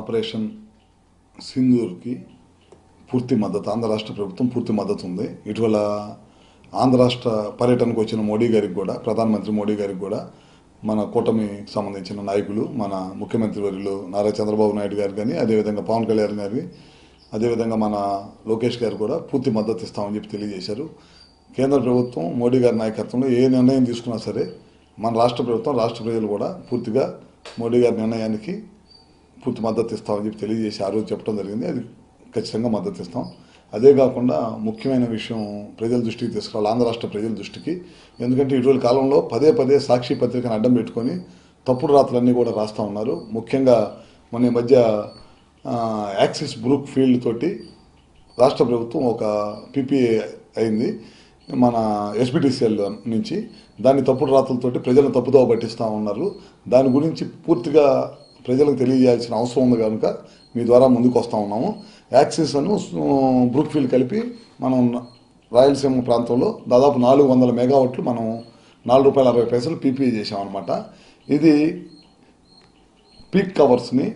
Operation సింధూర్కి పూర్తి మద్దతు ఆంధ్ర రాష్ట్ర ప్రభుత్వం పూర్తి మద్దతు ఉంది. ఇటీవల ఆంధ్ర రాష్ట్ర పర్యటనకు వచ్చిన మోడీ గారికి కూడా ప్రధానమంత్రి మోడీ గారికి కూడా మన కూటమికి సంబంధించిన నాయకులు మన ముఖ్యమంత్రి వర్యులు నారా చంద్రబాబు నాయుడు గారు కానీ అదేవిధంగా పవన్ కళ్యాణ్ గారి అదేవిధంగా మన లోకేష్ గారు కూడా పూర్తి మద్దతు ఇస్తామని చెప్పి తెలియజేశారు. కేంద్ర ప్రభుత్వం మోడీ గారి నాయకత్వంలో ఏ నిర్ణయం తీసుకున్నా సరే మన రాష్ట్ర ప్రభుత్వం రాష్ట్ర ప్రజలు కూడా పూర్తిగా మోడీ గారి నిర్ణయానికి పూర్తి మద్దతు ఇస్తామని చెప్పి తెలియజేసి ఆ రోజు చెప్పడం జరిగింది. అది ఖచ్చితంగా మద్దతు ఇస్తాం. అదే కాకుండా ముఖ్యమైన విషయం ప్రజల దృష్టికి తీసుకురావాలి. ఆంధ్ర రాష్ట్ర ప్రజల దృష్టికి. ఎందుకంటే ఇటీవల కాలంలో పదే పదే సాక్షి పత్రికను అడ్డం పెట్టుకొని తప్పుడు రాతలన్నీ కూడా రాస్తూ ఉన్నారు. ముఖ్యంగా మన ఈ మధ్య యాక్సిస్ బ్రూక్ ఫీల్డ్ తోటి రాష్ట్ర ప్రభుత్వం ఒక పీపీఏ అయింది. మన ఎస్బిటిసిఎల్ నుంచి. దాన్ని తప్పుడు రాతలతోటి ప్రజలను తప్పుదోవ పట్టిస్తూ ఉన్నారు. దాని గురించి పూర్తిగా ప్రజలకు తెలియజేయాల్సిన అవసరం ఉంది కనుక మీ ద్వారా ముందుకు వస్తూ ఉన్నాము. యాక్సిస్ అను బ్రూక్ఫీల్డ్ కలిపి మనం రాయలసీమ ప్రాంతంలో దాదాపు నాలుగు వందల మెగావాట్లు మనం నాలుగు రూపాయల అరవై పైసలు పీపీఏ చేసామన్నమాట ఇది పీక్ కవర్స్ని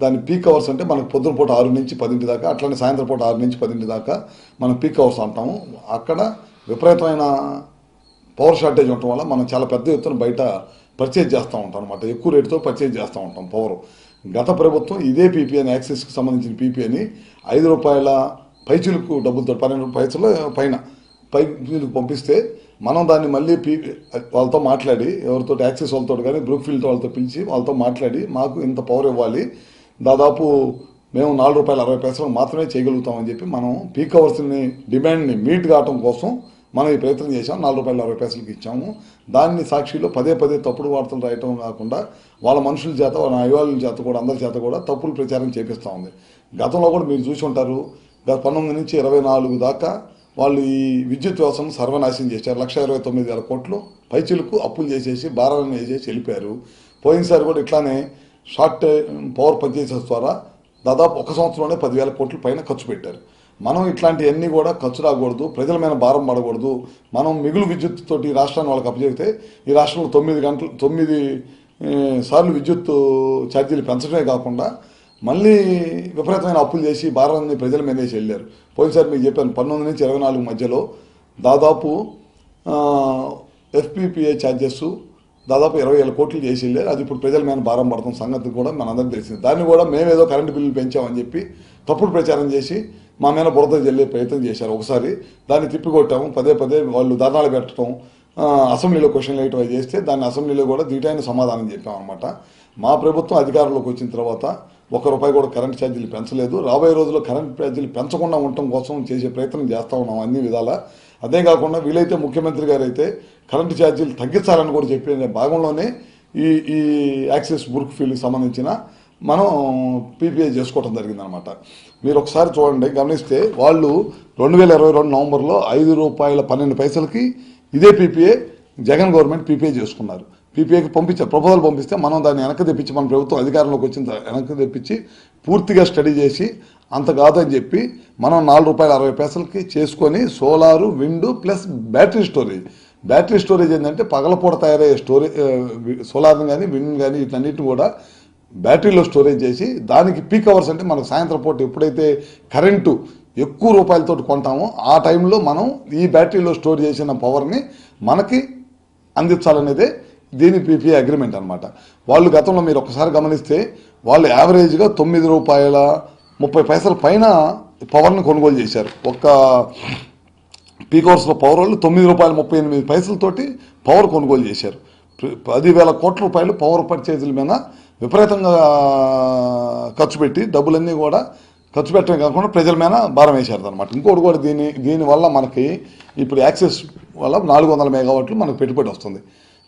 దాని పీక్ అవర్స్ అంటే మనకు పొద్దున పూట ఆరు నుంచి పదింటి దాకా అట్లనే సాయంత్రం పూట ఆరు నుంచి పదింటి దాకా మనం పీక్ అవర్స్ అంటాము. అక్కడ విపరీతమైన పవర్ షార్టేజ్ ఉండటం వల్ల మనం చాలా పెద్ద ఎత్తున బయట పర్చేజ్ చేస్తూ ఉంటాం అనమాట ఎక్కువ రేటుతో పర్చేజ్ చేస్తూ ఉంటాం పవర్. గత ప్రభుత్వం ఇదే పీపీఎన్ యాక్సిస్కి సంబంధించిన పీపీఎని ఐదు రూపాయల పైచులకు డబ్బులతో పన్నెండు పైసలు పైన పైచులకు పంపిస్తే మనం దాన్ని మళ్ళీ పీ వాళ్ళతో మాట్లాడి ఎవరితో యాక్సెస్ వాళ్ళతో కానీ బ్రూక్ఫీల్డ్ వాళ్ళతో పిలిచి వాళ్ళతో మాట్లాడి మాకు ఇంత పవర్ ఇవ్వాలి. దాదాపు మేము నాలుగు రూపాయల అరవై పైసలు మాత్రమే చేయగలుగుతామని చెప్పి మనం పీక్ అవర్స్ని డిమాండ్ని మీట్ కావటం కోసం మనం ఈ ప్రయత్నం చేసాం నాలుగు రూపాయలు అరవై పైసలకి ఇచ్చాము. దాన్ని సాక్షిలో పదే పదే తప్పుడు వార్తలు రాయటం కాకుండా వాళ్ళ మనుషుల చేత వాళ్ళ అయ్యవాళ్ళ చేత కూడా అందరి చేత కూడా తప్పులు ప్రచారం చేపిస్తూ ఉంది. గతంలో కూడా మీరు చూసి ఉంటారు గత పంతొమ్మిది నుంచి ఇరవై నాలుగు దాకా వాళ్ళు ఈ విద్యుత్ వ్యవస్థను సర్వనాశనం చేశారు. లక్ష ఇరవై తొమ్మిది వేల కోట్లు పైచిలకు అప్పులు చేసేసి భారాలను వేసేసి వెళ్ళిపోయారు. పోయినసారి కూడా ఇట్లానే షార్ట్ పవర్ పర్చేసెస్ ద్వారా దాదాపు ఒక సంవత్సరంలోనే పదివేల కోట్ల పైన ఖర్చు పెట్టారు. మనం ఇట్లాంటివన్నీ కూడా ఖర్చు రాకూడదు ప్రజల మీద భారం పడకూడదు. మనం మిగులు విద్యుత్ తోటి ఈ రాష్ట్రాన్ని వాళ్ళకి అప్పచెబితే ఈ రాష్ట్రంలో తొమ్మిది గంటలు తొమ్మిది సార్లు విద్యుత్ ఛార్జీలు పెంచడమే కాకుండా మళ్ళీ విపరీతమైన అప్పులు చేసి భారాన్ని ప్రజల మీద వేసి వెళ్ళారు పోయినసారి మీకు చెప్పాను పంతొమ్మిది నుంచి ఇరవై నాలుగు మధ్యలో దాదాపు ఎఫ్పిపిఏ ఛార్జెస్ దాదాపు ఇరవై వేల కోట్లు చేసి వెళ్ళారు అది ఇప్పుడు ప్రజల మీద భారం పడుతున్న సంగతి కూడా మనందరికీ తెలిసింది. దాన్ని కూడా మేమేదో కరెంటు బిల్లులు పెంచామని చెప్పి తప్పుడు ప్రచారం చేసి మా మీద బురద జల్లే ప్రయత్నం చేశారు. ఒకసారి దాన్ని తిప్పికొట్టాము పదే పదే వాళ్ళు ధర్నాలు పెట్టడం అసెంబ్లీలో క్వశ్చన్లు వేయటం అవి చేస్తే దాన్ని అసెంబ్లీలో కూడా దీటైన సమాధానం చెప్పామన్నమాట మా ప్రభుత్వం అధికారంలోకి వచ్చిన తర్వాత ఒక రూపాయి కూడా కరెంట్ ఛార్జీలు పెంచలేదు. రాబోయే రోజుల్లో కరెంట్ ఛార్జీలు పెంచకుండా ఉండటం కోసం చేసే ప్రయత్నం చేస్తూ ఉన్నాం అన్ని విధాలా. అదే కాకుండా వీలైతే ముఖ్యమంత్రి గారు అయితే కరెంటు ఛార్జీలు తగ్గించాలని కూడా చెప్పిన భాగంలోనే ఈ ఈ యాక్సిస్ బుర్క్ ఫీల్డ్కి సంబంధించిన మనం పీపీఐ చేసుకోవడం జరిగిందనమాట. మీరు ఒకసారి చూడండి గమనిస్తే వాళ్ళు రెండు వేల ఇరవై రెండు నవంబర్లో ఐదు రూపాయల పన్నెండు పైసలకి ఇదే పీపీఏ జగన్ గవర్నమెంట్ పీపీఐ చేసుకున్నారు. పీపీఐకి పంపించారు ప్రపోజల్ పంపిస్తే మనం దాన్ని వెనక్కి తెప్పించి మన ప్రభుత్వం అధికారంలోకి వచ్చిన వెనక్కి తెప్పించి పూర్తిగా స్టడీ చేసి అంత కాదని చెప్పి మనం నాలుగు రూపాయల అరవై పైసలకి చేసుకొని solar wind plus battery storage. Battery storage ఏంటంటే పగలపూట తయారయ్యే స్టోరేజ్ సోలార్ని కానీ విండ్ కానీ వీటన్నిటిని కూడా బ్యాటరీలో స్టోరేజ్ చేసి దానికి పీక్ అవర్స్ అంటే మనకు సాయంత్రం పూట ఎప్పుడైతే కరెంటు ఎక్కువ రూపాయలతో కొంటామో ఆ టైంలో మనం ఈ బ్యాటరీలో స్టోర్ చేసిన పవర్ని మనకి అందించాలనేదే దీని పీపీఐ అగ్రిమెంట్ అనమాట వాళ్ళు గతంలో మీరు ఒకసారి గమనిస్తే వాళ్ళు యావరేజ్గా తొమ్మిది రూపాయల ముప్పై పైసల పైన పవర్ని కొనుగోలు చేశారు. ఒక్క పీక్ అవర్స్లో పవర్ వాళ్ళు తొమ్మిది రూపాయల ముప్పై ఎనిమిది పైసలతోటి పవర్ కొనుగోలు చేశారు. పదివేల కోట్ల రూపాయలు పవర్ పర్చేజీల మీద విపరీతంగా ఖర్చు పెట్టి డబ్బులన్నీ కూడా ఖర్చు పెట్టడం కాకుండా ప్రజల మీద భారం వేశారు అనమాట ఇంకోటి కూడా దీని దీనివల్ల మనకి ఇప్పుడు యాక్సెస్ వల్ల నాలుగు వందల మెగావాట్లు మనకు పెట్టుబడి వస్తుంది.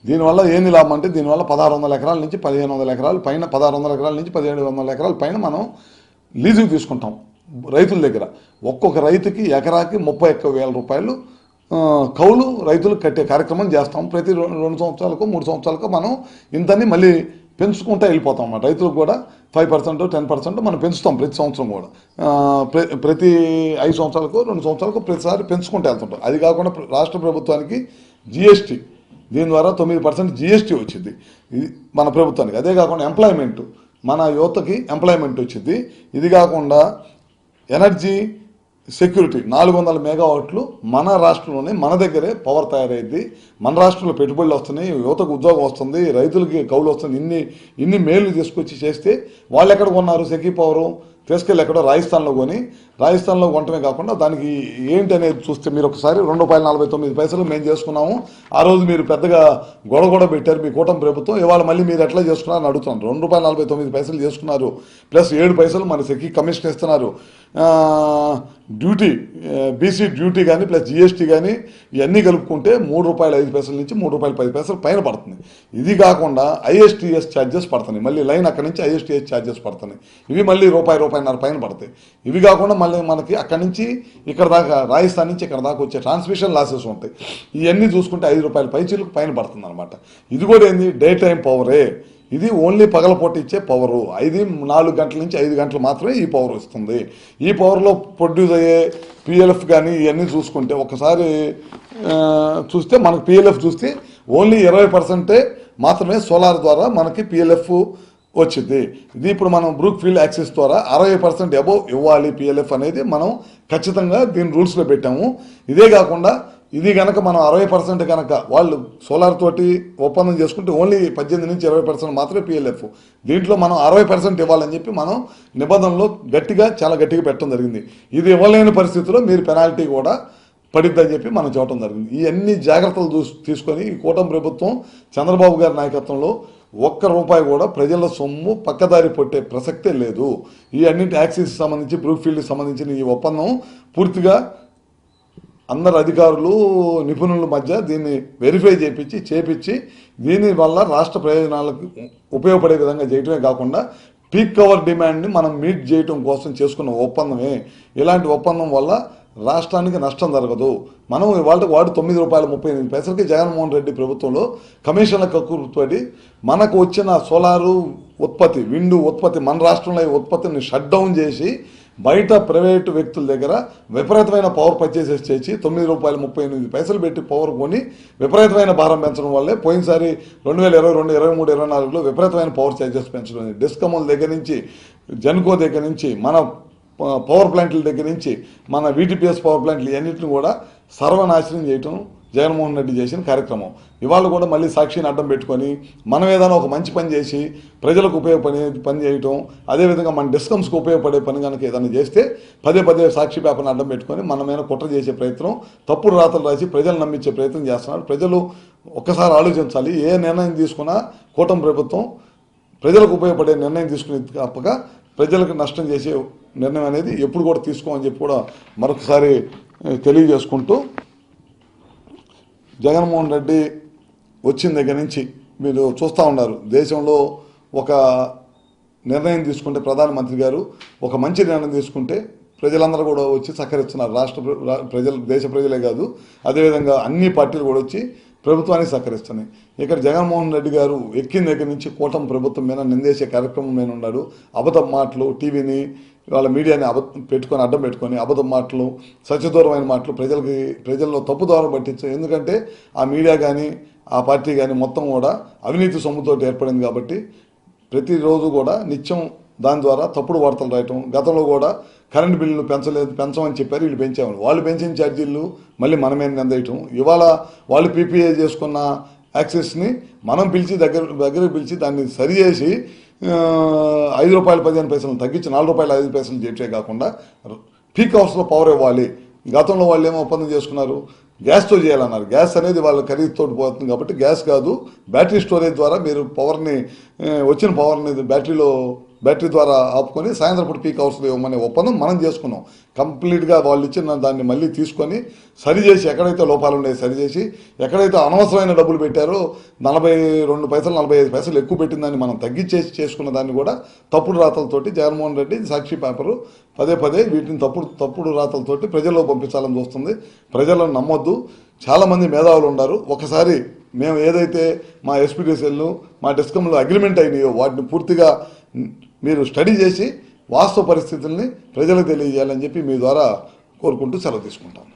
దీనివల్ల ఏంది లాభం అంటే దీనివల్ల పదహారు వందల ఎకరాల నుంచి పదిహేను వందల ఎకరాల పైన పదహారు వందల ఎకరాల నుంచి పదిహేడు వందల ఎకరాల పైన మనం లీజుకి తీసుకుంటాం రైతుల దగ్గర. ఒక్కొక్క రైతుకి ఎకరాకి ముప్పై ఒక్క వేల రూపాయలు కౌలు రైతులు కట్టే కార్యక్రమం చేస్తాం. ప్రతి రెండు సంవత్సరాలకు మూడు సంవత్సరాలకు మనం ఇంతని మళ్ళీ పెంచుకుంటూ వెళ్ళిపోతాం అన్నమాట రైతులకు కూడా ఫైవ్ పర్సెంట్ టెన్ పర్సెంట్ మనం పెంచుతాం ప్రతి సంవత్సరం కూడా. ప్ర- ప్రతి ఐదు సంవత్సరాలకు రెండు సంవత్సరాలకు ప్రతిసారి పెంచుకుంటూ వెళ్తుంటాం. అది కాకుండా రాష్ట్ర ప్రభుత్వానికి జిఎస్టీ దీని ద్వారా తొమ్మిది పర్సెంట్ జిఎస్టీ వచ్చింది. ఇది మన ప్రభుత్వానికి. అదే కాకుండా ఎంప్లాయ్మెంట్ మన యువతకి ఎంప్లాయ్మెంట్ వచ్చింది. ఇది కాకుండా ఎనర్జీ సెక్యూరిటీ. నాలుగు వందల మెగావాట్లు మన రాష్ట్రంలోనే మన దగ్గరే పవర్ తయారైద్ది. మన రాష్ట్రంలో పెట్టుబడులు వస్తున్నాయి యువతకు ఉద్యోగం వస్తుంది రైతులకి కౌలు వస్తుంది. ఇన్ని ఇన్ని మేలు తీసుకొచ్చి చేస్తే వాళ్ళు ఎక్కడ కొన్నారు? సెకీ పవరు తీసుకెళ్ళి ఎక్కడో రాజస్థాన్లో కొని రాజస్థాన్లో కొనటమే కాకుండా దానికి ఏంటి అనేది చూస్తే మీరు ఒకసారి రెండు రూపాయల నలభై తొమ్మిది పైసలు మేము చేసుకున్నాము. ఆ రోజు మీరు పెద్దగా గొడవ కూడా పెట్టారు మీ కూటమి ప్రభుత్వం. ఇవాళ మళ్ళీ మీరు ఎట్లా చేసుకున్నారని అడుగుతున్నాను. రెండు రూపాయల నలభై తొమ్మిది పైసలు చేసుకున్నారు. ప్లస్ ఏడు పైసలు మన సెక్కి కమిషన్ ఇస్తున్నారు. డ్యూటీ బీసీ డ్యూటీ కానీ ప్లస్ జిఎస్టీ కానీ ఇవన్నీ కలుపుకుంటే మూడు రూపాయల ఐదు పైసల నుంచి మూడు రూపాయల పది పైసలు పైన పడుతుంది. ఇది కాకుండా ఐఎస్టీఎస్ ఛార్జెస్ పడుతున్నాయి. మళ్ళీ లైన్ అక్కడి నుంచి ఐఎస్టీఎస్ ఛార్జెస్ పడుతున్నాయి. ఇవి మళ్ళీ రూపాయి రూపాయిన్నర పైన పడతాయి. ఇవి కాకుండా మళ్ళీ మనకి అక్కడి నుంచి ఇక్కడ దాకా రాజస్థాన్ నుంచి ఇక్కడ దాకా వచ్చే ట్రాన్స్మిషన్ లాసెస్ ఉంటాయి. ఇవన్నీ చూసుకుంటే ఐదు రూపాయల పైచీలకు పైన పడుతుంది అనమాట ఇది కూడా ఏంది? డే టైం పవరే ఇది ఓన్లీ పగలపూట ఇచ్చే పవరు ఐదు నాలుగు గంటల నుంచి ఐదు గంటలు మాత్రమే ఈ పవర్ వస్తుంది. ఈ పవర్లో ప్రొడ్యూస్ అయ్యే పిఎల్ఎఫ్ కానీ ఇవన్నీ చూసుకుంటే ఒకసారి చూస్తే మనకు పిఎల్ఎఫ్ చూస్తే ఓన్లీ ఇరవై పర్సెంటే మాత్రమే సోలార్ ద్వారా మనకి పిఎల్ఎఫ్ వచ్చింది. ఇది ఇప్పుడు మనం బ్రూక్ ఫీల్డ్ యాక్సెస్ ద్వారా అరవై పర్సెంట్ అబోవ్ ఇవ్వాలి పిఎల్ఎఫ్ అనేది మనం ఖచ్చితంగా దీని రూల్స్లో పెట్టాము. ఇదే కాకుండా ఇది కనుక మనం అరవై పర్సెంట్ కనుక వాళ్ళు సోలార్ తోటి ఒప్పందం చేసుకుంటే ఓన్లీ పద్దెనిమిది నుంచి ఇరవై పర్సెంట్ మాత్రమే పిఎల్ఎఫ్ దీంట్లో మనం అరవై పర్సెంట్ ఇవ్వాలని చెప్పి మనం నిబంధనలో గట్టిగా చాలా గట్టిగా పెట్టడం జరిగింది. ఇది ఇవ్వలేని పరిస్థితిలో మీరు పెనాల్టీ కూడా పడిద్దని చెప్పి మనం చెప్పడం జరిగింది. ఇవన్నీ జాగ్రత్తలు చూసి తీసుకొని ఈ కూటమి ప్రభుత్వం చంద్రబాబు గారి నాయకత్వంలో ఒక్క రూపాయి కూడా ప్రజల సొమ్ము పక్కదారి పట్టే ప్రసక్తే లేదు. ఈ అన్ని ట్యాక్సీస్ సంబంధించి బ్రూక్ ఫీల్డ్కి సంబంధించిన ఈ ఒప్పందం పూర్తిగా అందరు అధికారులు నిపుణుల మధ్య దీన్ని వెరిఫై చేపించి చేపించి దీని వల్ల రాష్ట్ర ప్రయోజనాలకు ఉపయోగపడే విధంగా చేయటమే కాకుండా పీక్ కవర్ డిమాండ్ని మనం మీట్ చేయటం కోసం చేసుకున్న ఒప్పందమే. ఇలాంటి ఒప్పందం వల్ల రాష్ట్రానికి నష్టం జరగదు. మనం ఇవాళ వాడు తొమ్మిది రూపాయల ముప్పై ఎనిమిది పైసలకి జగన్మోహన్ రెడ్డి ప్రభుత్వంలో కమిషన్ల కక్కుర్తోటి మనకు వచ్చిన సోలారు ఉత్పత్తి విండు ఉత్పత్తి మన రాష్ట్రంలో ఈ ఉత్పత్తిని షట్ డౌన్ చేసి బయట ప్రైవేటు వ్యక్తుల దగ్గర విపరీతమైన పవర్ పర్చేసెస్ చేసి తొమ్మిది రూపాయలు ముప్పై ఎనిమిది పైసలు పెట్టి పవర్ కొని విపరీతమైన భారం పెంచడం వల్లే పోయినసారి రెండు వేల ఇరవై రెండు ఇరవై మూడు ఇరవై నాలుగులో విపరీతమైన పవర్ ఛార్జెస్ పెంచడం. డిస్కమ్ల దగ్గర నుంచి జన్కో దగ్గర నుంచి మన పవర్ ప్లాంట్ల దగ్గర నుంచి మన వీటీపీఎస్ పవర్ ప్లాంట్లు ఇవన్నింటిని కూడా సర్వనాశనం చేయటం జగన్మోహన్ రెడ్డి చేసిన కార్యక్రమం. ఇవాళ కూడా మళ్ళీ సాక్షిని అడ్డం పెట్టుకొని మనం ఏదైనా ఒక మంచి పని చేసి ప్రజలకు ఉపయోగపడే పని చేయటం అదేవిధంగా మన డిస్కమ్స్కి ఉపయోగపడే పని కనుక ఏదైనా చేస్తే పదే పదే సాక్షి పేపర్ని అడ్డం పెట్టుకొని మన మీద కుట్ర చేసే ప్రయత్నం తప్పుడు రాతలు రాసి ప్రజలు నమ్మించే ప్రయత్నం చేస్తున్నారు. ప్రజలు ఒక్కసారి ఆలోచించాలి ఏ నిర్ణయం తీసుకున్నా కూటమి ప్రభుత్వం ప్రజలకు ఉపయోగపడే నిర్ణయం తీసుకునేది తప్పక ప్రజలకు నష్టం చేసే నిర్ణయం అనేది ఎప్పుడు కూడా తీసుకోమని చెప్పి కూడా మరొకసారి తెలియజేసుకుంటూ జగన్మోహన్ రెడ్డి వచ్చిన దగ్గర నుంచి మీరు చూస్తూ ఉన్నారు. దేశంలో ఒక నిర్ణయం తీసుకుంటే ప్రధానమంత్రి గారు ఒక మంచి నిర్ణయం తీసుకుంటే ప్రజలందరూ కూడా వచ్చి సహకరిస్తున్నారు. రాష్ట్ర ప్ర- ప్రజలు దేశ ప్రజలే కాదు అదేవిధంగా అన్ని పార్టీలు కూడా వచ్చి ప్రభుత్వానికి సహకరిస్తున్నాయి. ఇక్కడ జగన్మోహన్ రెడ్డి గారు ఎక్కిన దగ్గర నుంచి కూటమి ప్రభుత్వం మీద నిందేసే కార్యక్రమం మీద ఉన్నాడు. అబద్ధ మాటలు టీవీని వాళ్ళ మీడియాని అబ పెట్టుకొని అడ్డం పెట్టుకొని అబద్ధ మాటలు సత్యదూరమైన మాటలు ప్రజలకి ప్రజల్లో తప్పుదారం పట్టించు ఎందుకంటే ఆ మీడియా కానీ ఆ పార్టీ కానీ మొత్తం కూడా అవినీతి సొమ్ముతో ఏర్పడింది కాబట్టి ప్రతిరోజు కూడా నిత్యం దాని ద్వారా తప్పుడు వార్తలు రాయటం గతంలో కూడా కరెంటు బిల్లులు పెంచలేదు పెంచమని చెప్పారు వీళ్ళు పెంచామని. వాళ్ళు పెంచిన ఛార్జీలు మళ్ళీ మనమే నిందేయటం ఇవాళ వాళ్ళు పీపీఏ చేసుకున్న యాక్సెస్ని మనం పిలిచి దగ్గర దగ్గరకు పిలిచి దాన్ని సరిచేసి ఐదు రూపాయలు పదిహేను పైసలు తగ్గించి నాలుగు రూపాయలు ఐదు పైసలు చేయటమే కాకుండా పీక్ హౌస్లో పవర్ ఇవ్వాలి. గతంలో వాళ్ళు ఏమో ఒప్పందం చేసుకున్నారు. గ్యాస్తో చేయాలన్నారు. గ్యాస్ అనేది వాళ్ళ ఖరీదుతో పోతుంది కాబట్టి గ్యాస్ కాదు బ్యాటరీ స్టోరేజ్ ద్వారా మీరు పవర్ని వచ్చిన పవర్ని బ్యాటరీలో బ్యాటరీ ద్వారా ఆపుకొని సాయంత్రం పూట పీక్ అవర్స్లో ఇవ్వమనే ఒప్పందం మనం చేసుకున్నాం. కంప్లీట్గా వాళ్ళు ఇచ్చిన దాన్ని మళ్ళీ తీసుకొని సరిచేసి ఎక్కడైతే లోపాలు ఉన్నాయో సరిచేసి ఎక్కడైతే అనవసరమైన డబ్బులు పెట్టారో నలభై రెండు పైసలు నలభై ఐదు పైసలు ఎక్కువ పెట్టిందని మనం తగ్గించేసి చేసుకున్న దాన్ని కూడా తప్పుడు రాతలతోటి జగన్మోహన్ రెడ్డి సాక్షి పేపరు పదే పదే వీటిని తప్పుడు తప్పుడు రాతలతోటి ప్రజల్లో పంపించాలని చూస్తుంది. ప్రజలను నమ్మొద్దు. చాలామంది మేధావులు ఉన్నారు ఒకసారి మేము ఏదైతే మా ఎస్పీడీసీఎల్ను మా డిస్కమ్లో అగ్రిమెంట్ అయినాయో వాటిని పూర్తిగా మీరు స్టడీ చేసి వాస్తవ పరిస్థితుల్ని ప్రజలకు తెలియజేయాలని చెప్పి మీ ద్వారా కోరుకుంటూ సెలవు తీసుకుంటాను.